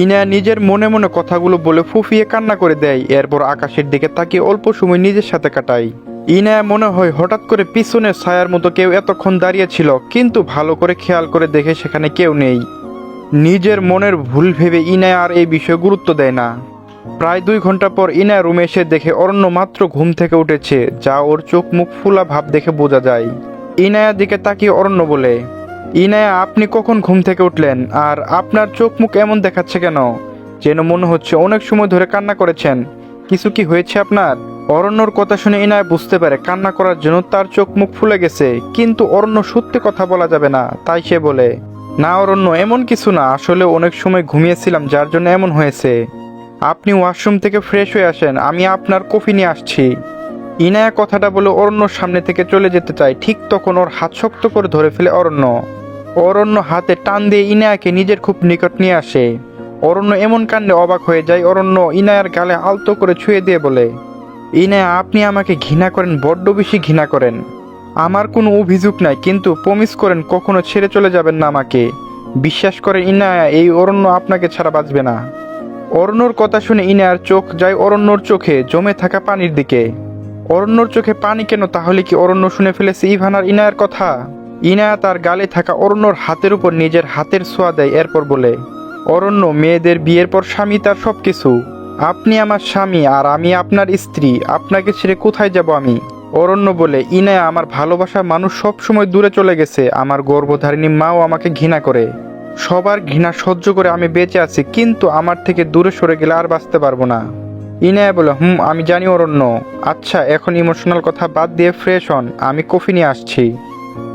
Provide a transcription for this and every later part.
ইনায়া নিজের মনে মনে কথাগুলো বলে ফুফিয়ে কান্না করে দেয়, এরপর আকাশের দিকে তাকিয়ে অল্প সময় নিজের সাথে কাটায়। ইনা মনে হয় হঠাৎ করে পিছনের ছায়ার মতো কেউ এতক্ষণ দাঁড়িয়ে ছিল, কিন্তু ভালো করে খেয়াল করে দেখে সেখানে কেউ নেই। নিজের মনের ভুল ভেবে ইনা আর এই বিষয়ে গুরুত্ব দেয় না। প্রায় দুই ঘণ্টা পর ইনা রুমে এসে দেখে অরণ্য মাত্র ঘুম থেকে উঠেছে, যা ওর চোখ মুখ ফুলা ভাব দেখে বোঝা যায়। ইনায়ার দিকে তাকিয়ে অরণ্য বলে ইনায়া, আপনি কখন ঘুম থেকে উঠলেন? আর আপনার চোখ মুখ এমন দেখাচ্ছে কেন? যেন মনে হচ্ছে অনেক সময় ধরে কান্না করেছেন। কিছু কি হয়েছে আপনার? অরণ্যর কথা শুনে ইনায়া বুঝতে পারে, কান্না করার জন্য তার চোখ মুখ ফুলে গেছে। কিন্তু অরণ্য সত্যি কথা বলা যাবে না, তাই সে বলে, না অরণ্য, এমন কিছু না। আসলে অনেক সময় ঘুমিয়েছিলাম, যার জন্য এমন হয়েছে। আপনি ওয়াশরুম থেকে ফ্রেশ হয়ে আসেন, আমি আপনার কফি নিয়ে আসছি। ইনায়া কথাটা বলে অরণ্যর সামনে থেকে চলে যেতে চায়। ঠিক তখন ওর হাত শক্ত করে ধরে ফেলে অরণ্য। অরণ্য হাতে টান দিয়ে ইনায়াকে নিজের খুব নিকট নিয়ে আসে। অরণ্য এমন কাণ্ডে অবাক হয়ে যায়, অরণ্য ইনায়ার গালে আলতো করে ছুঁয়ে দিয়ে বলে, ইনায়া, আপনি আমাকে ঘৃণা করেন, বড্ড বেশি ঘৃণা করেন। আমার কোনো অভিযোগ নাই, কিন্তু প্রমিস করেন কখনো ছেড়ে চলে যাবেন না আমাকে। বিশ্বাস করেন ইনায়া, এই অরণ্য আপনাকে ছাড়া বাঁচবে না। অরণ্যর কথা শুনে ইনায়ার চোখ যায় অরণ্যর চোখে, জমে থাকা পানির দিকে। অরণ্যর চোখে পানি কেন, তাহলে কি অরণ্য শুনে ফেলেছে ইভানার ইনায়ার কথা? ইনায়া তার গালে থাকা অরণ্যর হাতের উপর নিজের হাতের ছোঁয়া দেয়, এরপর বলে, অরণ্য, মেয়েদের বিয়ের পর স্বামী তার সব কিছু আপনি আমার স্বামী আর আমি আপনার স্ত্রী। আপনাকে ছেড়ে কোথায় যাব আমি? অরণ্য বলে, ইনায়া, আমার ভালোবাসা মানুষ সব সময় দূরে চলে গেছে। আমার গর্ভধারিণী মাও আমাকে ঘৃণা করে। সবার ঘৃণা সহ্য করে আমি বেঁচে আছি, কিন্তু আমার থেকে দূরে সরে গেলে আর বাঁচতে পারব না। ইনায়া বলে, হুম, আমি জানি অরণ্য। আচ্ছা এখন ইমোশনাল কথা বাদ দিয়ে ফ্রেশ হন। আমি কফি নিয়ে আসছি।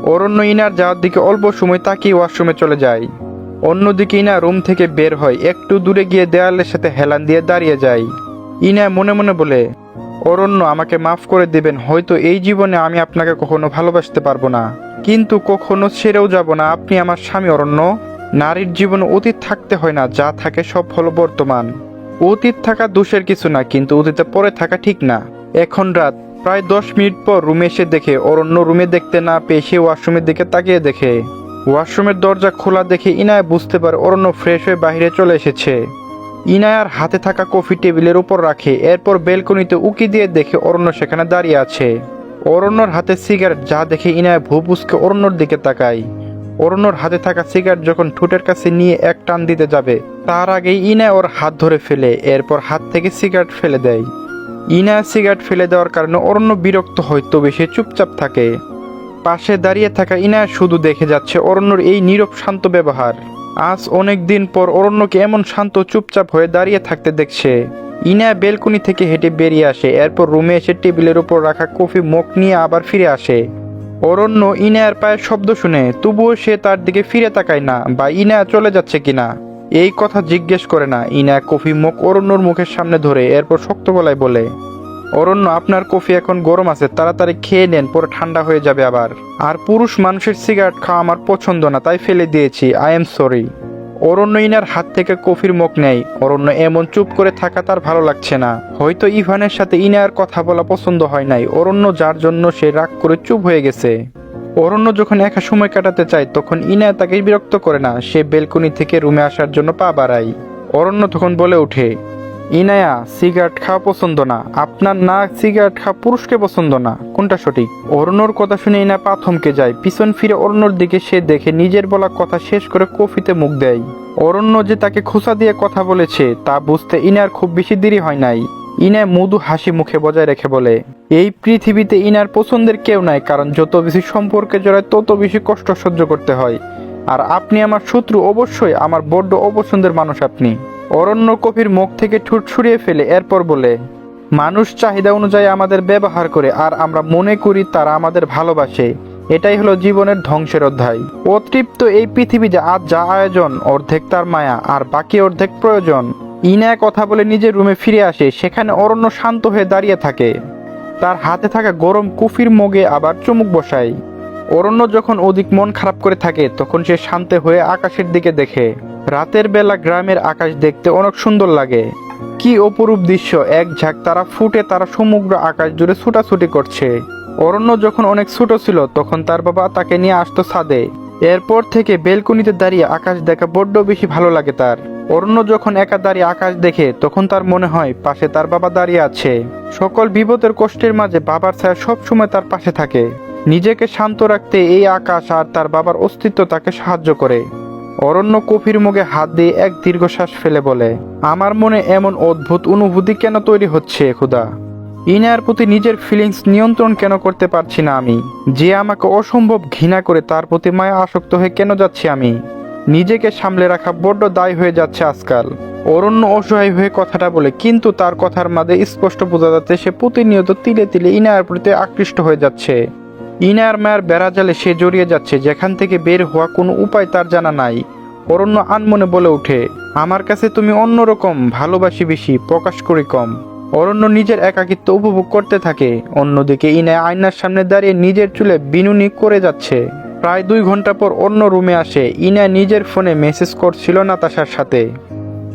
অরণ্য ইনার যাওয়ার দিকে অল্প সময় তাকিয়ে ওয়াশরুমে চলে যায়। অন্যদিকে ইনা রুম থেকে বের হয়, একটু দূরে গিয়ে দেয়ালের সাথে হেলান দিয়ে দাঁড়িয়ে যায়। ইনা মনে মনে বলে, অরণ্য, আমাকে মাফ করে দিবেন, হয়তো এই জীবনে আমি আপনাকে কখনো ভালোবাসতে পারব না। কিন্তু কখনো ছেড়েও যাব না, আপনি আমার স্বামী অরণ্য। নারীর জীবনে অতীত থাকতে হয় না, যা থাকে সব হলো বর্তমান। অতীত থাকা দোষের কিছু না, কিন্তু অতীতে পরে থাকা ঠিক না। এখন রাত প্রায় দশ মিনিট পর রুমে এসে দেখে, অরণ্য রুমে দেখতে না পেয়ে সে ওয়াশরুমের দিকে তাকিয়ে দেখে। ওয়াশরুমের দরজা খোলা দেখে ইনায় বুঝতে পারে অরণ্য ফ্রেশ হয়ে বাইরে চলে এসেছে। ইনায়ার হাতে থাকা কফি টেবিলের উপর রাখে, এরপর বেলকনিতে উকি দিয়ে দেখে অরণ্য সেখানে দাঁড়িয়ে আছে। অরণ্যর হাতে সিগারেট, যা দেখে ইনায় ভুবুসকে অরণ্যর দিকে তাকায়। অরণ্যর হাতে থাকা সিগারেট যখন ঠোঁটের কাছে নিয়ে এক টান দিতে যাবে, তার আগেই ইনায় ওর হাত ধরে ফেলে, এরপর হাত থেকে সিগারেট ফেলে দেয়। ইনায় সিগারেট ফেলে দেওয়ার কারণে অরণ্য বিরক্ত হয়, তবে সে চুপচাপ থাকে। পাশে দাঁড়িয়ে থাকা ইনায়া শুধু দেখে যাচ্ছে অরণ্যর এই নীরব শান্ত ব্যবহার। আজ অনেক দিন পর অরণ্যকে এমন শান্ত, চুপচাপ হয়ে দাঁড়িয়ে থাকতে দেখছে। ইনা বেলকনি থেকে হেঁটে বেরিয়ে আসে, এরপর রুমে এসে টেবিলের উপর রাখা কফি মুখ নিয়ে আবার ফিরে আসে। অরণ্য ইনায়ার পায়ের শব্দ শুনে, তবুও সে তার দিকে ফিরে তাকায় না, বা ইনায়া চলে যাচ্ছে কিনা। এই কথা জিজ্ঞেস করে না, ইনা কফি মুখ অরণ্যর মুখের সামনে ধরে এরপর শক্ত গলায় বলে, অরণ্য, আপনার কফি এখন গরম আছে, তাড়াতাড়ি খেয়ে নেন, পরে ঠান্ডা হয়ে যাবে আবার। আর পুরুষ মানুষের সিগারেট খাওয়া আমার পছন্দ না, তাই ফেলে দিয়েছি আই এম সরি অরণ্য ইনার হাত থেকে কফির মুখ নেয়। অরণ্য এমন চুপ করে থাকা তার ভালো লাগছে না। হয়তো ইভানের সাথে ইনার কথা বলা পছন্দ হয় নাই। অরণ্য যার জন্য সে রাগ করে চুপ হয়ে গেছে। অরণ্য যখন একা সময় কাটাতে চায়, তখন ইনা তাকে বিরক্ত করে না। সে বেলকনি থেকে রুমে আসার জন্য পা বাড়ায়। অরণ্য তখন বলে ওঠে, ইনায়া, সিগারেট খাওয়া পছন্দ না। আপনার না সিগারেট খাওয়া পুরুষকে পছন্দ না। কোনটা সঠিক? অরণ্যর কথা শুনে ইনা পা থমকে যায়। পিছন ফিরে অরণ্যর দিকে সে দেখে নিজের বলা কথা শেষ করে কফিতে মুখ দেয়। অরণ্য যে তাকে খোসা দিয়ে কথা বলেছে, তা বুঝতে ইনার খুব বেশি দেরি হয় নাই। ইনায় মধু হাসি মুখে বজায় রেখে বলে, এই পৃথিবীতে ইনার পছন্দের কেউ নাই, কারণ যত বেশি সম্পর্কে জড়ায় তত বেশি কষ্ট সহ্য করতে হয়। আর আপনি আমার শত্রু, অবশ্যই আমার বড্ড অপছন্দের মানুষ আপনি। অরণ্য কফির মুখ থেকে ঠুট ছুড়িয়ে ফেলে, এরপর বলে, মানুষ চাহিদা অনুযায়ী আমাদের ব্যবহার করে, আর আমরা মনে করি তারা আমাদের ভালোবাসে। এটাই হলো জীবনের ধ্বংসের অধ্যায়। অতৃপ্ত এই পৃথিবীতে আজ যা আয়োজন, অর্ধেক তার মায়া, আর বাকি অর্ধেক প্রয়োজন। ইনা কথা বলে নিজের রুমে ফিরে আসে, সেখানে অরণ্য শান্ত হয়ে দাঁড়িয়ে থাকে। তার হাতে থাকা গরম কুফির মগে আবার চুমুক বসায়। অরণ্য যখন অধিক মন খারাপ করে থাকে, তখন সে শান্ত হয়ে আকাশের দিকে দেখে। রাতের বেলা গ্রামের আকাশ দেখতে অনেক সুন্দর লাগে। কি অপরূপ দৃশ্য, এক ঝাঁক তারা ফুটে তারা সমগ্র আকাশ জুড়ে ছুটাছুটি করছে। অরণ্য যখন অনেক ছোট ছিল, তখন তার বাবা তাকে নিয়ে আসতো ছাদে। এরপর থেকে বেলকনিতে দাঁড়িয়ে আকাশ দেখা বড্ড বেশি ভালো লাগে তার। অরণ্য যখন একা দাঁড়িয়ে আকাশ দেখে, তখন তার মনে হয়, পাশে তার বাবা দাঁড়িয়ে আছে। সকল বিপদের কষ্টের মাঝে বাবার ছায়া সবসময় তার পাশে থাকে। নিজেকে শান্ত রাখতে এই আকাশ আর তার বাবার অস্তিত্ব তাকে সাহায্য করে। অরণ্য কফির মুখে হাত দিয়ে এক দীর্ঘশ্বাস ফেলে বলে, আমার মনে এমন অদ্ভুত অনুভূতি কেন তৈরি হচ্ছে, খুদা? ইনার প্রতি নিজের ফিলিংস নিয়ন্ত্রণ কেন করতে পারছি না আমি? যে আমাকে অসম্ভব ঘৃণা করে তার প্রতি মায়া আসক্ত হয়ে কেন যাচ্ছি আমি? নিজেকে সামলে রাখা বড্ড দায় হয়ে যাচ্ছে আজকাল। অরণ্য অসহায় হয়ে কথাটা বলে, কিন্তু তার কথার মাঝে স্পষ্ট বোঝা যাচ্ছে সে প্রতিনিয়ত তিলে তিলে ইনার প্রতি আকৃষ্ট হয়ে যাচ্ছে। ইনার মায়ের বেড়া জালে সে জড়িয়ে যাচ্ছে, যেখান থেকে বের হওয়া কোনো উপায় তার জানা নাই। অরণ্য আনমনে বলে ওঠে, আমার কাছে তুমি অন্যরকম, ভালোবাসি বেশি, প্রকাশ করি কম। অরণ্য নিজের একাকিত্ব উপভোগ করতে থাকে। অন্যদিকে ইনায় আয়নার সামনে দাঁড়িয়ে নিজের চুলে বিনুনি করে যাচ্ছে। প্রায় দুই ঘণ্টা পর অন্য রুমে আসে। ইনা নিজের ফোনে মেসেজ করছিল নাতাশার সাথে।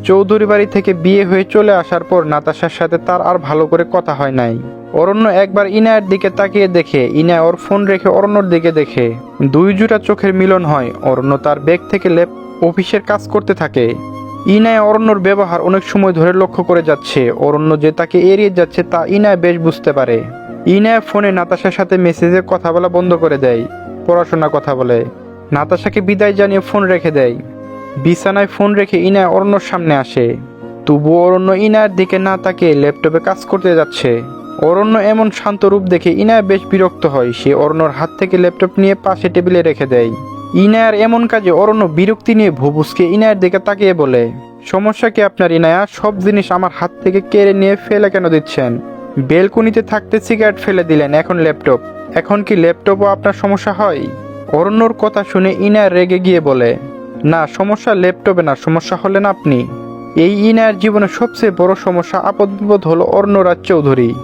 চৌধুরী বাড়ি থেকে বিয়ে হয়ে চলে আসার পর নাতাশার সাথে তার আর ভালো করে কথা হয় নাই। অরণ্য একবার ইনায়ের দিকে তাকিয়ে দেখে ইনায় ওর ফোন রেখে অরণ্যর দিকে দেখে। দুই জোড়া চোখের মিলন হয়। অরণ্য তার ব্যাগ থেকে লেপ অফিসের কাজ করতে থাকে। ইনায় অরণ্যর ব্যবহার অনেক সময় ধরে লক্ষ্য করে যাচ্ছে। অরণ্য যে তাকে এড়িয়ে যাচ্ছে তা ইনায় বেশ বুঝতে পারে। ইনায় ফোনে নাতাশার সাথে মেসেজে কথা বলা বন্ধ করে দেয়, পড়াশোনা কথা বলে। নাতাশাকে বিদায় জানিয়ে ফোন রেখে দেয়। বিছানায় ফোন রেখে ইনায় অরণ্যর সামনে আসে। তবু অরণ্য ইনায়ের দিকে না তাকে ল্যাপটপে কাজ করতে যাচ্ছে। অরণ্য এমন শান্ত রূপ দেখে ইনায় বেশ বিরক্ত হয়। সে অরণ্যর হাত থেকে ল্যাপটপ নিয়ে পাশে টেবিলে রেখে দেয়। ইনায়ার এমন কাজে অরণ্য বিরক্তি নিয়ে ভুবুসকে ইনায়ের দিকে তাকিয়ে বলে, সমস্যা কি আপনার ইনায়া? সব জিনিস আমার হাত থেকে কেড়ে নিয়ে ফেলে কেন দিচ্ছেন? বেলকুনিতে থাকতে সিগারেট ফেলে দিলেন, এখন ল্যাপটপ। এখন কি ল্যাপটপও আপনার সমস্যা হয়? অরণ্যর কথা শুনে ইনায়ার রেগে গিয়ে বলে, না, সমস্যা ল্যাপটপে না, সমস্যা হলেন আপনি। এই ইনায়ার জীবনে সবচেয়ে বড় সমস্যা আপদ বিপদ হলো অরণ্যরাজ চৌধুরী।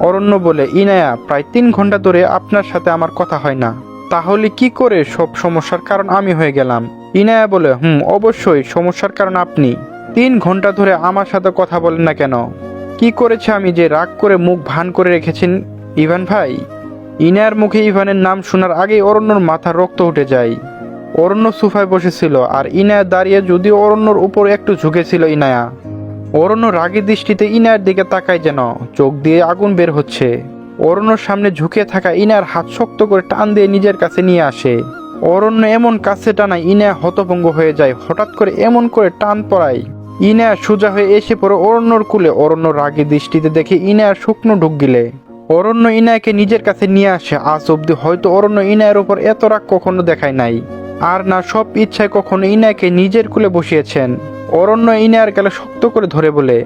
অরণ্য বলে, ইনায়া, প্রায় তিন ঘণ্টা ধরে আপনার সাথে আমার কথা হয় না। তাহলে কি করে সব সমস্যার কারণ আমি হয়ে গেলাম? ইনায়া বলে, হুম, অবশ্যই, সমস্যার কারণ আপনি। তিন ঘণ্টা ধরে আমার সাথে কথা বলেন না কেন? কি করেছে আমি যে রাগ করে মুখ ভান করে রেখেছেন ইভান ভাই? ইনায়ার মুখে ইভানের নাম শোনার আগেই অরণ্যর মাথা রক্ত উঠে যায়। অরণ্য সুফায় বসেছিল আর ইনায়া দাঁড়িয়ে যদিও অরণ্যর উপর একটু ঝুঁকেছিল ইনায়া। অরণ্য রাগী দৃষ্টিতে ইনায়ের দিকে তাকায় যেন, চোখ দিয়ে আগুন বের হচ্ছে। অরণ্যর সামনে ঝুঁকে থাকা ইনার হাত শক্ত করে টান দিয়ে নিজের কাছে নিয়ে আসে। অরণ্য এমন কাছে টানায় ইনা হতভঙ্গ হয়ে যায়, হঠাৎ করে এমন করে টান পড়ায়। ইনা সোজা হয়ে এসে পড়ে অরণ্যর কুলে। অরণ্য রাগী দৃষ্টিতে দেখে ইনার শুকনো ঢুক গিলে। অরণ্য ইনায়কে নিজের কাছে নিয়ে আসে। আজ অব্দি হয়তো অরণ্য ইনায়ের উপর এত রাগ কখনো দেখায় নাই। আর না, সব ইচ্ছায় কখনো ইনায়কে নিজের কুলে বসিয়েছেন। অরণ্য ইনায়ার গেলে শক্ত করে ধরে বলে,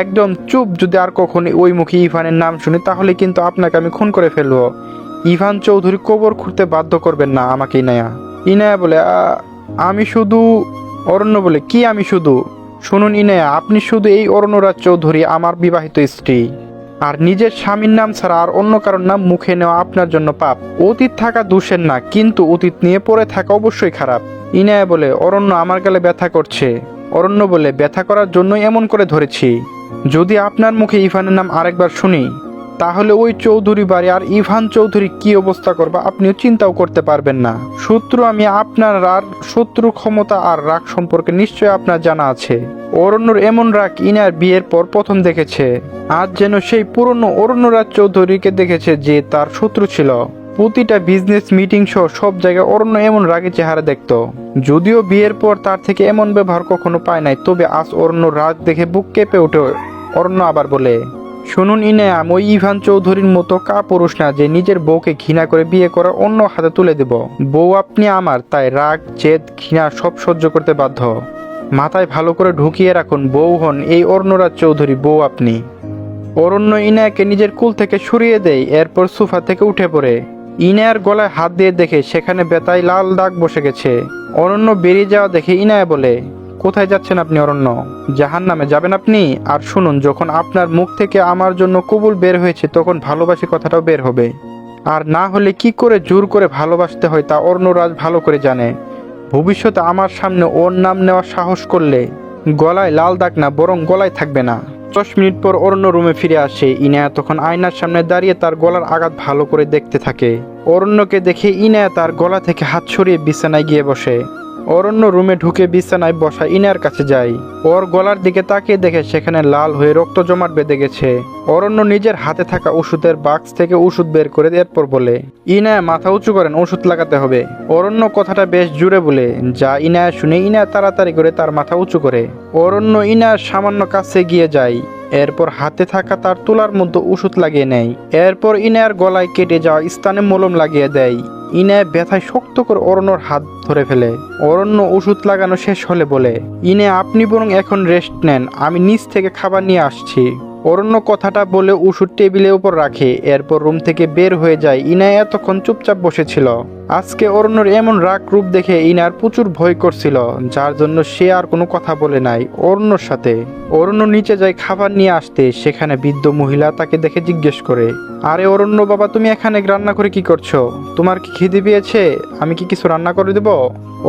একদম চুপ যদি আর কখনো ওই মুখে ইভানের নাম শুনি, তাহলে কিন্তু আপনাকে আমি খুন করে ফেলব। ইভান চৌধুরী কবর খুঁড়তে বাধ্য করবেন না আমাকে, ইনায়া। ইনায়া বলে আমি শুধু অরণ্য বলে, কি আমি শুধু? শুনুন ইনায়া, আপনি শুধু এই অরণ্যরাজ চৌধুরী, আমার বিবাহিত স্ত্রী। আর নিজের স্বামীর নাম ছাড়া আর অন্য কারোর নাম মুখে নেওয়া আপনার জন্য পাপ। অতীত থাকা দোষের না, কিন্তু অতীত নিয়ে পড়ে থাকা অবশ্যই খারাপ। ইনায়া বলে, অরণ্য আমার গেলে ব্যথা করছে। অরণ্য বলে, ব্যথা করার জন্যই এমন করে ধরেছি। যদি আপনার মুখে ইভানের নাম আরেকবার শুনি, তাহলে ওই চৌধুরী বাড়ি আর ইভান চৌধুরী কি অবস্থা করবে আপনিও চিন্তাও করতে পারবেন না। শত্রু আমি আপনার আর শত্রু ক্ষমতা আর রাগ সম্পর্কে নিশ্চয় আপনার জানা আছে। অরণ্যর এমন রাগ ইনার বিয়ের পর প্রথম দেখেছে। আজ যেন সেই পুরনো অরণ্যরাজ চৌধুরীকে দেখেছে যে তার শত্রু ছিল। প্রতিটা বিজনেস মিটিং সহ সব জায়গায় অরণ্য এমন রাগী চেহারা দেখতো। যদিও বিয়ের পর তার থেকে এমন ব্যবহার কখনো পায় নাই, তবে আজ অরণ্য রাগ দেখে বুক কেঁপে ওঠে, অরণ্য আবার বলে, শুনুন ইনায়াম ওই ইভান চৌধুরীর মতো কা পুরুষ না যে নিজের বউকে ঘৃণা করে বিয়ে করা অন্য হাতে তুলে দেব। বউ আপনি আমার, তাই রাগ, জেদ, ঘৃণা সব সহ্য করতে বাধ্য। মাথায় ভালো করে ঢুকিয়ে রাখুন, বউ হন এই অরণ্যরাজ চৌধুরী, বউ আপনি। অরণ্য ইনায়াকে নিজের কুল থেকে সরিয়ে দেয়, এরপর সোফা থেকে উঠে পড়ে। ইনায়ার গলায় হাত দিয়ে দেখে সেখানে বেতায় লাল দাগ বসে গেছে। অরণ্য বেরিয়ে যাওয়া দেখে ইনায়া বলে, কোথায় যাচ্ছেন আপনি অরণ্য? জাহান নামে যাবেন আপনি? আর শুনুন, যখন আপনার মুখ থেকে আমার জন্য কবুল বের হয়েছে, তখন ভালোবাসি কথাটাও বের হবে। আর না হলে কি করে জোর করে ভালোবাসতে হয় তা অর্ণরাজ ভালো করে জানে। ভবিষ্যতে আমার সামনে ওর নাম নেওয়ার সাহস করলে গলায় লাল দাগ না, বরং গলায় থাকবে না। দশ মিনিট পর অরণ্য রুমে ফিরে আসে। ইনায়া তখন আয়নার সামনে দাঁড়িয়ে তার গলার আঘাত ভালো করে দেখতে থাকে। অরণ্যকে দেখে ইনায়া তার গলা থেকে হাত সরিয়ে বিছানায় গিয়ে বসে। অরণ্য রুমে ঢুকে বিছানায় বসা ইনার কাছে যায় ওর গলার দিকে তাকিয়ে দেখে সেখানে লাল হয়ে রক্ত জমাট বেঁধে গেছে। অরণ্য নিজের হাতে থাকা ওষুধের বাক্স থেকে ওষুধ বের করে এরপর বলে, ইনায়া, মাথা উঁচু করেন, ওষুধ লাগাতে হবে। অরণ্য কথাটা বেশ জুড়ে বলে, যা ইনায়া শুনে ইনায়া তাড়াতাড়ি করে তার মাথা উঁচু করে। অরণ্য ইনার সামান্য কাছে গিয়ে যায়। এরপর হাতে থাকা তার তুলার মধ্যে ওষুধ লাগিয়ে নেয়। এরপর ইনার গলায় কেটে যাওয়া স্থানে মলম লাগিয়ে দেয়। ইনায় ব্যথায় শক্ত করে অরণ্যর হাত ধরে ফেলে। অরণ্য ওষুধ লাগানো শেষ হলে বলে ইনে আপনি বরং এখন রেস্ট নেন, আমি নিচ থেকে খাবার নিয়ে আসছি। অরণ্য কথাটা বলে ওষুধ টেবিলের উপর রাখে। এরপর রুম থেকে বের হয়ে যায়। ইনায় এতক্ষণ চুপচাপ বসেছিল। আজকে অরণ্যর এমন রাগ রূপ দেখে ইনার প্রচুর ভয় করছিল, যার জন্য সে আর কোনো কথা বলে নাই। অরণ্যর সাথে। অরণ্য নিচে যায় খাবার নিয়ে আসতে, সেখানে বৃদ্ধ মহিলা তাকে দেখে জিজ্ঞেস করে, আরে অরণ্য বাবা, তুমি এখানে রান্না করে কি করছ? তোমার কি খিদে পেয়েছে? আমি কি কিছু রান্না করে দেব?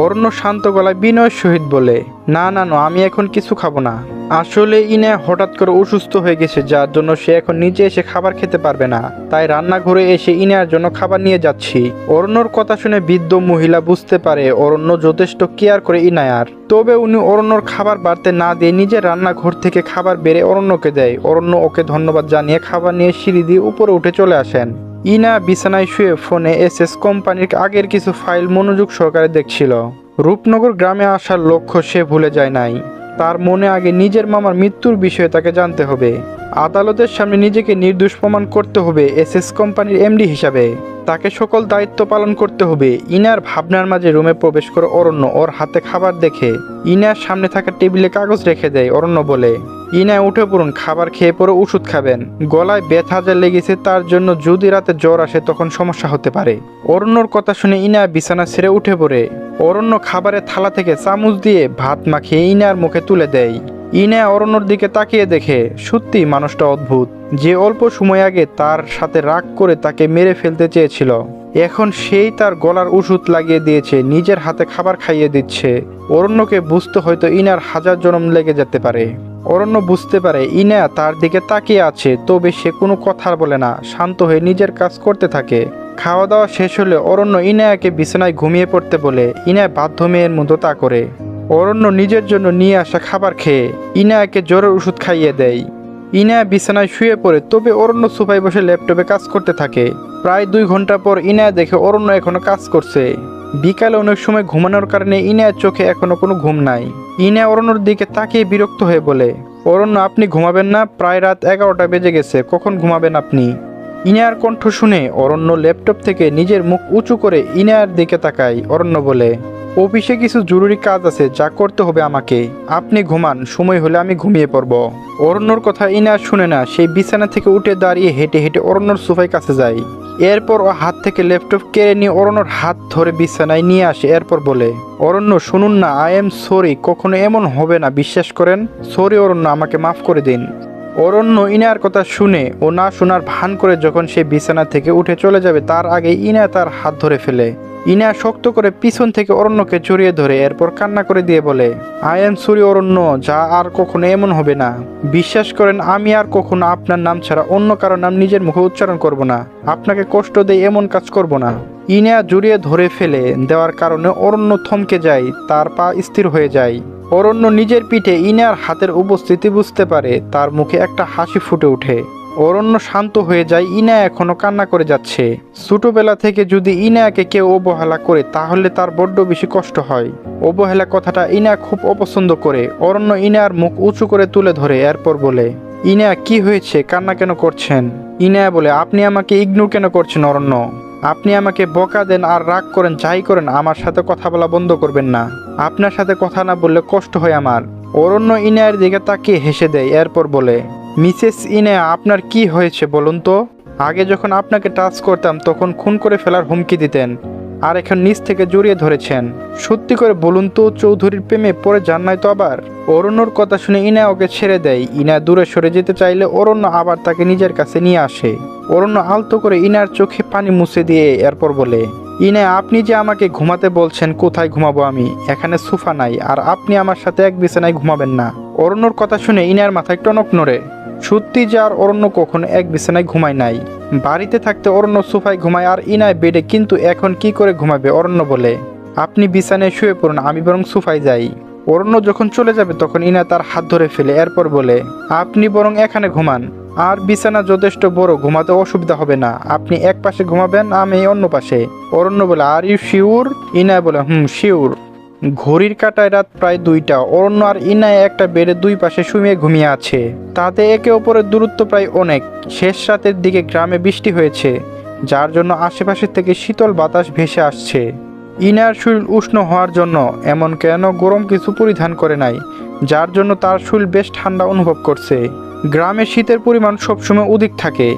অরণ্য শান্ত গলায় বিনয়ের সহিত বলে, না না না, আমি এখন কিছু খাব না। আসলে ইনে হঠাৎ করে অসুস্থ হয়ে গেছে, যার জন্য সে এখন নিচে এসে খাবার খেতে পারবে না। তাই রান্নাঘরে এসে ইনার জন্য খাবার নিয়ে যাচ্ছি। অরণ্যর কথা শুনে বৃদ্ধ মহিলা বুঝতে পারে অরণ্য যথেষ্ট কেয়ার করে ইনায়ার। তবে উনি অরণ্যর খাবার বাড়তে না দিয়ে নিজের রান্নাঘর থেকে খাবার বেড়ে অরণ্যকে দেয়। অরণ্য ওকে ধন্যবাদ জানিয়ে খাবার নিয়ে সিঁড়ি দিয়ে উপরে উঠে চলে আসেন। ইনা বিছানায় শুয়ে ফোনে এস এস কোম্পানির আগের কিছু ফাইল মনোযোগ সহকারে দেখছিল। রূপনগর গ্রামে আসার লক্ষ্য সে ভুলে যায় নাই। তার মনে আগে নিজের মামার মৃত্যুর বিষয়ে তাকে জানতে হবে। আদালতের সামনে নিজেকে নির্দোষ প্রমাণ করতে হবে এস এস কোম্পানির এমডি হিসাবে। তাকে সকল দায়িত্ব পালন করতে হবে। ইনার ভাবনার মাঝে রুমে প্রবেশ করে অরণ্য ওর হাতে খাবার দেখে। ইনার সামনে থাকা টেবিলে কাগজ রেখে দেয় অরণ্য বলে। ইনা উঠে পড়ুন, খাবার খেয়ে পরে ওষুধ খাবেন। গলায় ব্যথা যা লেগেছে তার জন্য যদি রাতে জ্বর আসে তখন সমস্যা হতে পারে। অরণ্যর কথা শুনে ইনা বিছানা ছেড়ে উঠে পড়ে। অরণ্য খাবারের থালা থেকে চামচ দিয়ে ভাত মাখিয়ে ইনার মুখে তুলে দেয়। ইনা অরণ্যর দিকে তাকিয়ে দেখে, সত্যি মানুষটা অদ্ভুত। যে অল্প সময় আগে তার সাথে রাগ করে তাকে মেরে ফেলতে চেয়েছিল, এখন সেই তার গলার ওষুধ লাগিয়ে দিয়েছে, নিজের হাতে খাবার খাইয়ে দিচ্ছে। অরণ্যকে বুঝতে হয়তো ইনার হাজার জনম লেগে যেতে পারে। অরণ্য বুঝতে পারে ইনা তার দিকে তাকিয়ে আছে, তবে সে কোনো কথা বলে না, শান্ত হয়ে নিজের কাজ করতে থাকে। খাওয়া দাওয়া শেষ হলে অরণ্য ইনায়াকে বিছানায় ঘুমিয়ে পড়তে বলে ইনায় বাধ্য মেয়ের মতো তা করে। অরণ্য নিজের জন্য নিয়ে আসা খাবার খেয়ে ইনায়াকে জ্বরের ওষুধ খাইয়ে দেয়। ইনায়া বিছানায় শুয়ে পড়ে, তবে অরণ্য সোফায় বসে ল্যাপটপে কাজ করতে থাকে। প্রায় দুই ঘণ্টা পর ইনায়া দেখে অরণ্য এখনও কাজ করছে। বিকালে অনেক সময় ঘুমানোর কারণে ইনায়ার চোখে এখনও কোনো ঘুম নাই। ইনা অরণ্যর দিকে তাকিয়ে বিরক্ত হয়ে বলে, অরণ্য, আপনি ঘুমাবেন না? প্রায় রাত এগারোটা বেজে গেছে, কখন ঘুমাবেন আপনি? ইনায়ার কণ্ঠ শুনে অরণ্য ল্যাপটপ থেকে নিজের মুখ উঁচু করে ইনায়ার দিকে তাকায়। অরণ্য বলে অফিসে কিছু জরুরি কাজ আছে, যা করতে হবে আমাকে। আপনি ঘুমান, সময় হলে আমি ঘুমিয়ে পড়ব। অরণ্যর কথা ইনার শুনে না, সেই বিছানা থেকে উঠে দাঁড়িয়ে হেঁটে হেঁটে অরণ্যর সোফায় কাছে যায়। এরপর ও হাত থেকে ল্যাপটপ কেড়ে নিয়ে অরণ্যর হাত ধরে বিছানায় নিয়ে আসে, এরপর বলে, অরণ্য, শুনুন না আই এম সরি কখনো এমন হবে না, বিশ্বাস করেন? সরি অরণ্য, আমাকে মাফ করে দিন। অরণ্য ইনার কথা শুনে ও না শোনার ভান করে যখন সে বিছানা থেকে উঠে চলে যাবে, তার আগে ইনা তার হাত ধরে ফেলে। ইনা শক্ত করে পিছন থেকে অরণ্যকে জড়িয়ে ধরে এরপর কান্না করে দিয়ে বলে আই এম সুরি অরণ্য, যা আর কখনো এমন হবে না। বিশ্বাস করেন, আমি আর কখনো আপনার নাম ছাড়া অন্য কারও নাম নিজের মুখে উচ্চারণ করব না। আপনাকে কষ্ট দিয়ে এমন কাজ করব না। ইনা জড়িয়ে ধরে ফেলে, দেওয়ার কারণে অরণ্য থমকে যায়, তার পা স্থির হয়ে যায়। অরণ্য নিজের পিঠে ইনার হাতের উপস্থিতি বুঝতে পারে, তার মুখে একটা হাসি ফুটে ওঠে। অরণ্য শান্ত হয়ে যায়, ইনা এখনও কান্না করে যাচ্ছে। ছোটবেলা থেকে যদি ইনাকে কেউ অবহেলা করে, তাহলে তার বড্ড বেশি কষ্ট হয়। অবহেলা কথাটা ইনা খুব অপছন্দ করে। অরণ্য ইনার মুখ উঁচু করে তুলে ধরে, এরপর বলে, ইনা, কি হয়েছে? কান্না কেন করছেন? ইনা বলে, আপনি আমাকে ইগনোর কেন করছেন অরণ্য? আপনি আমাকে বকা দেন আর রাগ করেন, যাই করেন, আমার সাথে কথা বলা বন্ধ করবেন না। আপনার সাথে কথা না বললে কষ্ট হয় আমার। অরণ্য ইনায়ের দিকে তাকিয়ে হেসে দেয়, এরপর বলে মিসেস ইনে, আপনার কি হয়েছে বলুন তো? আগে যখন আপনাকে টাচ করতাম, তখন খুন করে ফেলার হুমকি দিতেন আর এখন নিচ থেকে জড়িয়ে ধরেছেন। সত্যি করে বলুন তো, চৌধুরীর প্রেমে পড়ে যান নাই তো আবার? অরণ্যর কথা শুনে ইনা ওকে ছেড়ে দেয়। ইনা দূরে সরে যেতে চাইলে অরণ্য আবার তাকে নিজের কাছে নিয়ে আসে। অরণ্য আলতো করে ইনার চোখে পানি মুছে দিয়ে এরপর বলে, ইনে, আপনি যে আমাকে ঘুমাতে বলছেন, কোথায় ঘুমাবো আমি? এখানে সোফা নাই, আর আপনি আমার সাথে এক বিছানায় ঘুমাবেন না। অরণ্যর কথা শুনে ইনার মাথায় টনক নড়ে। সত্যি যে আর অরণ্য কখনো এক বিছানায় ঘুমায় নাই। বাড়িতে থাকতে অরণ্য সোফায় ঘুমায় আর ইনায় বেডে, কিন্তু এখন কি করে ঘুমাবে অরণ্য বলে? আপনি বিছানায় শুয়ে পড়ুন, আমি বরং সোফায় যাই। অরণ্য যখন চলে যাবে, তখন ইনা তার হাত ধরে ফেলে, এরপর বলে, আপনি বরং এখানে ঘুমান। আর বিছানা যথেষ্ট বড়, ঘুমাতে অসুবিধা হবে না। আপনি এক পাশে ঘুমাবেন, আমি অন্য পাশে। অরণ্য বলে, আর ইউ শিওর ইনা বলে, হুম শিওর ঘড়ির কাটায় রাত প্রায় দুইটা। অরণ্য আর ইনায় একটা বেডে দুই পাশে শুয়ে ঘুমিয়ে আছে। তাতে একে অপরের দূরত্ব প্রায় অনেক। শেষ রাতের দিকে গ্রামে বৃষ্টি হয়েছে, যার জন্য আশেপাশের থেকে শীতল বাতাস ভেসে আসছে। ইনার শরীর উষ্ণ হওয়ার জন্য এমন কেন গরম কিছু পরিধান করে নাই, যার জন্য তার শরীর বেশ ঠান্ডা অনুভব করছে। গ্রামে শীতের পরিমাণ সবসময় অধিক থাকে,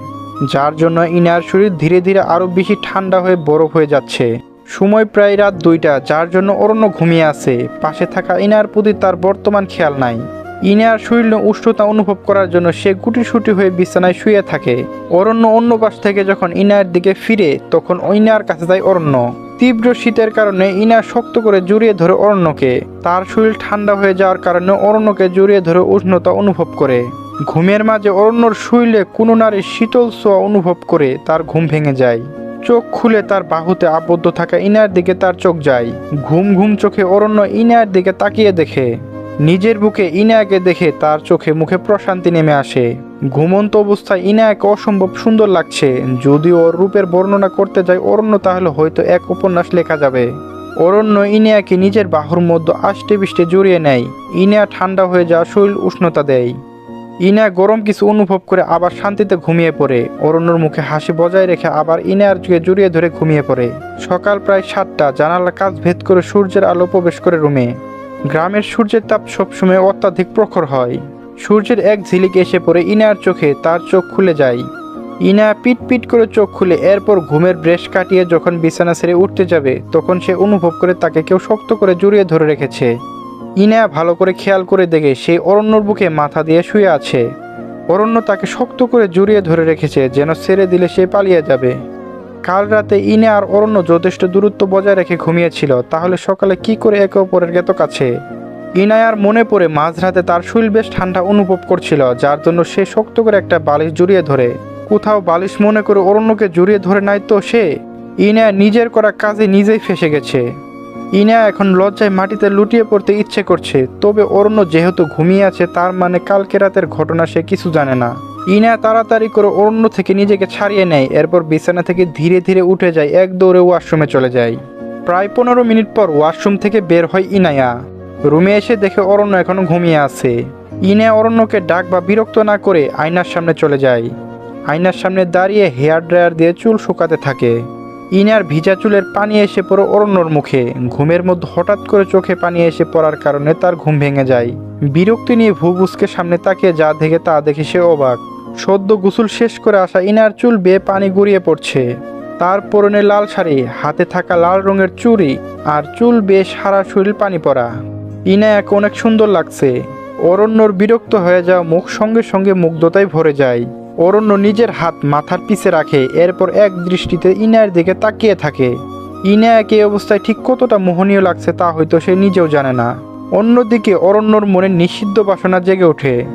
যার জন্য ইনার শরীর ধীরে ধীরে আরও বেশি ঠান্ডা হয়ে বরফ হয়ে যাচ্ছে। সময় প্রায় রাত দুইটা, যার জন্য অরণ্য ঘুমিয়ে আছে। পাশে থাকা ইনার প্রতি তার বর্তমান খেয়াল নাই। ইনার শরীরে উষ্ণতা অনুভব করার জন্য সে গুটিসুটি হয়ে বিছানায় শুয়ে থাকে। অরণ্য অন্য পাশ থেকে যখন ইনার দিকে ফিরে, তখন ইনার কাছে যায় অরণ্য। তীব্র শীতের কারণে ইনা শক্ত করে জড়িয়ে ধরে অরণ্যকে। তার শরীর ঠান্ডা হয়ে যাওয়ার কারণে অরণ্যকে জড়িয়ে ধরে উষ্ণতা অনুভব করে। ঘুমের মাঝে অরণ্যর শুইলে কোনো নারীর শীতল ছোঁয়া অনুভব করে তার ঘুম ভেঙে যায়। চোখ খুলে তার বাহুতে আবদ্ধ থাকা ইনার দিকে তার চোখ যায়। ঘুম ঘুম চোখে অরণ্য ইনার দিকে তাকিয়ে দেখে। নিজের বুকে ইনায়াকে দেখে তার চোখে মুখে প্রশান্তি নেমে আসে। ঘুমন্ত অবস্থায় ইনায়াকে অসম্ভব সুন্দর লাগছে। যদি ওর রূপের বর্ণনা করতে যায় অরণ্য, তাহলে হয়তো এক উপন্যাস লেখা যাবে। অরণ্য ইনিয়াকে নিজের বাহুর মধ্যে আষ্টে বিষ্টে জড়িয়ে নেয়। ইনিয়া ঠান্ডা হয়ে যাওয়া শরীর উষ্ণতা দেয়। ইনা গরম কিছু অনুভব করে আবার শান্তিতে ঘুমিয়ে পড়ে। অরণ্যর মুখে হাসি বজায় রেখে আবার ইনার যুগে জড়িয়ে ধরে ঘুমিয়ে পড়ে। সকাল প্রায় সাতটা জানালা কাজ ভেদ করে সূর্যের আলো প্রবেশ করে রুমে। গ্রামের সূর্যের তাপ সবসময় অত্যাধিক প্রখর হয়। সূর্যের এক ঝিলিক এসে পড়ে ইনার চোখে, তার চোখ খুলে যায়। ইনা পিট পিট করে চোখ খুলে, এরপর ঘুমের ব্রেশ কাটিয়ে যখন বিছানা ছেড়ে উঠতে যাবে, তখন সে অনুভব করে তাকে কেউ শক্ত করে জড়িয়ে ধরে রেখেছে। ইনা ভালো করে খেয়াল করে দেখে সেই অরণ্যর বুকে মাথা দিয়ে শুয়ে আছে। অরণ্য তাকে শক্ত করে জড়িয়ে ধরে রেখেছে, যেন ছেড়ে দিলে সে পালিয়ে যাবে। কাল রাতে ইনে আর অরণ্য যথেষ্ট দূরত্ব বজায় রেখে ঘুমিয়েছিল, তাহলে সকালে কি করে একে অপরের এত কাছে ইনায়ার মনে পড়ে মাঝরাতে তার শরীর বেশ ঠান্ডা অনুভব করছিল, যার জন্য সে শক্ত করে একটা বালিশ জড়িয়ে ধরে। কোথাও বালিশ মনে করে অরণ্যকে জড়িয়ে ধরে নাই তো সে? ইনায়া নিজের করা কাজে নিজেই ফেসে গেছে। ইনা এখন লজ্জায় মাটিতে লুটিয়ে পড়তে ইচ্ছে করছে, তবে অরণ্য যেহেতু ঘুমিয়ে আছে, তার মানে কালকে রাতের ঘটনা সে কিছু জানে না। ইনা তাড়াতাড়ি করে অরণ্য থেকে নিজেকে ছাড়িয়ে নেয়, এরপর বিছানা থেকে ধীরে ধীরে উঠে যায়, এক দৌড়ে ওয়াশরুমে চলে যায়। প্রায় পনেরো মিনিট পর ওয়াশরুম থেকে বের হয় ইনায়া। রুমে এসে দেখে অরণ্য এখনও ঘুমিয়ে আছে। ইনা অরণ্যকে ডাক বা বিরক্ত না করে আয়নার সামনে চলে যায়। আয়নার সামনে দাঁড়িয়ে হেয়ার ড্রায়ার দিয়ে চুল শুকাতে থাকে। ইনার ভিজা চুলের পানি এসে পড়ে অরণ্যর মুখে। ঘুমের মধ্যে হঠাৎ করে চোখে পানি এসে পড়ার কারণে তার ঘুম ভেঙে যায়। বিরক্তি নিয়ে ভুবুসকে সামনে তাকিয়ে যা দেখে তা দেখে সে অবাক। সদ্য গোসল শেষ করে আসা ইনার চুল বেয়ে পানি গড়িয়ে পড়ছে। তার পরনে লাল শাড়ি, হাতে থাকা লাল রঙের চুড়ি আর চুল বেয়ে সারা শরীর পানি পড়া। ইনা এক অনেক সুন্দর লাগছে। অরণ্যর বিরক্ত হয়ে যাওয়া মুখ সঙ্গে সঙ্গে মুগ্ধতায় ভরে যায়। অরণ্য নিজের হাত মাথার পিছে রাখে, এরপর এক দৃষ্টিতে ইনায়ের দিকে তাকিয়ে থাকে। ইনায়াকে অবস্থায় ঠিক কতটা মোহনীয় লাগছে তা হয়তো সে নিজেও জানে না। অন্যদিকে অরণ্যর মনে নিষিদ্ধ বাসনা জেগে ওঠে।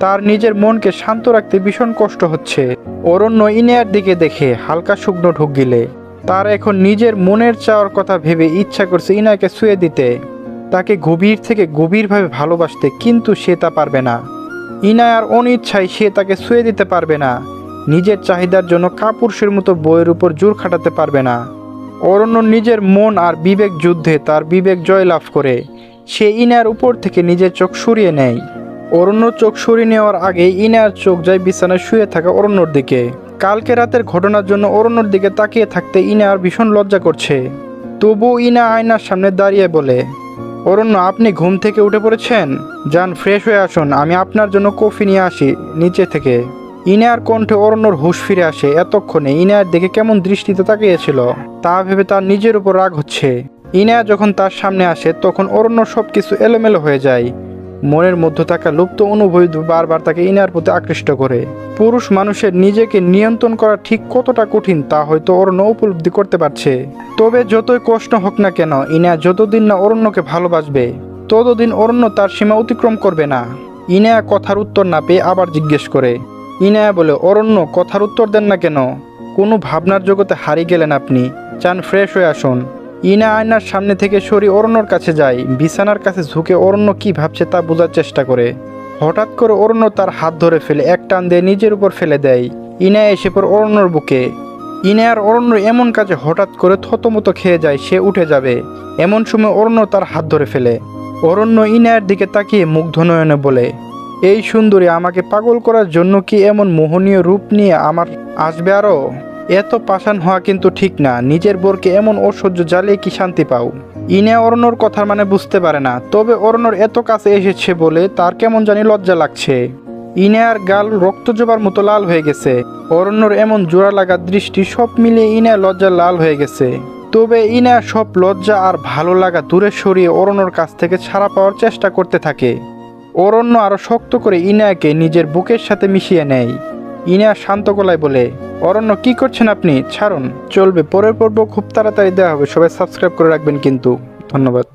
তার নিজের মনকে শান্ত রাখতে ভীষণ কষ্ট হচ্ছে। অরণ্য ইনায়ার দিকে দেখে হালকা শুকনো ঢুক গিলে। তার এখন নিজের মনের চাওয়ার কথা ভেবে ইচ্ছা করছে ইনায়াকে শুয়ে দিতে। তাকে গভীর থেকে গভীরভাবে ভালোবাসতে, কিন্তু সে তা পারবে না। ইনায়ার অনিচ্ছায় সে তাকে শুয়ে দিতে পারবে না। নিজের চাহিদার জন্য কাপুরুষের মতো বইয়ের উপর জোর খাটাতে পারবে না। অরণ্য নিজের মন আর বিবেক যুদ্ধে তার বিবেক জয়লাভ করে। সে ইনার উপর থেকে নিজের চোখ সরিয়ে নেয়। অরণ্য চোখ সরিয়ে নেওয়ার আগে ইনার চোখ যায় বিছানায় শুয়ে থাকা অরণ্যর দিকে। কালকে রাতের ঘটনার জন্য অরণ্যর দিকে তাকিয়ে থাকতে ইনার ভীষণ লজ্জা করছে। তবু ইনা আয়নার সামনে দাঁড়িয়ে বলে অরণ্য, আপনি ঘুম থেকে উঠে পড়েছেন? যান ফ্রেশ হয়ে আসুন। আমি আপনার জন্য কফি নিয়ে আসি, নিচে থেকে। ইনার কণ্ঠে অরণ্যর হুশ ফিরে আসে। এতক্ষণে ইনার দেখে কেমন দৃষ্টিতে তাকিয়েছিল, তা ভেবে তার নিজের উপর রাগ হচ্ছে। ইনায়া যখন তার সামনে আসে, তখন অরণ্য সব কিছু এলোমেলো হয়ে যায়। মনের মধ্যে থাকা লুপ্ত অনুভূতি বারবার তাকে ইনার প্রতি আকৃষ্ট করে। পুরুষ মানুষের নিজেকে নিয়ন্ত্রণ করা ঠিক কতটা কঠিন তা হয়তো অরণ্য উপলব্ধি করতে পারছে। তবে যতই কষ্ট হোক না কেন, ইনা যতদিন না অরণ্যকে ভালোবাসবে, ততদিন অরণ্য তার সীমা অতিক্রম করবে না। ইনায়া কথার উত্তর না পেয়ে আবার জিজ্ঞেস করে ইনায়া বলে, অরণ্য, কথার উত্তর দেন না কেন? কোনো ভাবনার জগতে হারিয়ে গেলেন আপনি। চান ফ্রেশ হয়ে আসুন। ইনা আয়নার সামনে থেকে সরি অরণ্যর কাছে যায়। বিছানার কাছে ঝুঁকে অরণ্য কি ভাবছে তা বোঝার চেষ্টা করে। হঠাৎ করে অরণ্য তার হাত ধরে ফেলে, এক টান দিয়ে নিজের উপর ফেলে দেয়। ইনা এসে পর অরণ্যর বুকে। ইনে আর অরণ্য এমন কাজে হঠাৎ করে থতমত খেয়ে যায়, সে উঠে যাবে। এমন সময় অরণ্য তার হাত ধরে ফেলে। অরণ্য ইনায়ের দিকে তাকিয়ে মুগ্ধ নয়নে বলে, এই সুন্দরী, আমাকে পাগল করার জন্য কি এমন মোহনীয় রূপ নিয়ে আমার আসবে আরও এত পাষাণ হওয়া কিন্তু ঠিক না। নিজের বোরকে এমন অসহ্য জ্বালিয়ে কি শান্তি পাও? ইনে অরণ্যর কথার মানে বুঝতে পারে না। তবে অরণ্যর এত কাছে এসেছে বলে তার কেমন জানি লজ্জা লাগছে। ইনায়ার গাল রক্ত জোবার মতো লাল হয়ে গেছে। অরণ্যর এমন জোড়া লাগা দৃষ্টি সব মিলিয়ে ইনায় লজ্জা লাল হয়ে গেছে। তবে ইনা সব লজ্জা আর ভালো লাগা দূরে সরিয়ে অরণ্যর কাছ থেকে ছাড়া পাওয়ার চেষ্টা করতে থাকে। অরণ্য আরও শক্ত করে ইনায়াকে নিজের বুকের সাথে মিশিয়ে নেয়। ইনা শান্ত গলায় বলে, অরণ্য, কি করছেন আপনি? ছাড়ুন, চলবে। পরের পর্ব খুব তাড়াতাড়ি দেওয়া হবে। সবাই সাবস্ক্রাইব করে রাখবেন কিন্তু। ধন্যবাদ।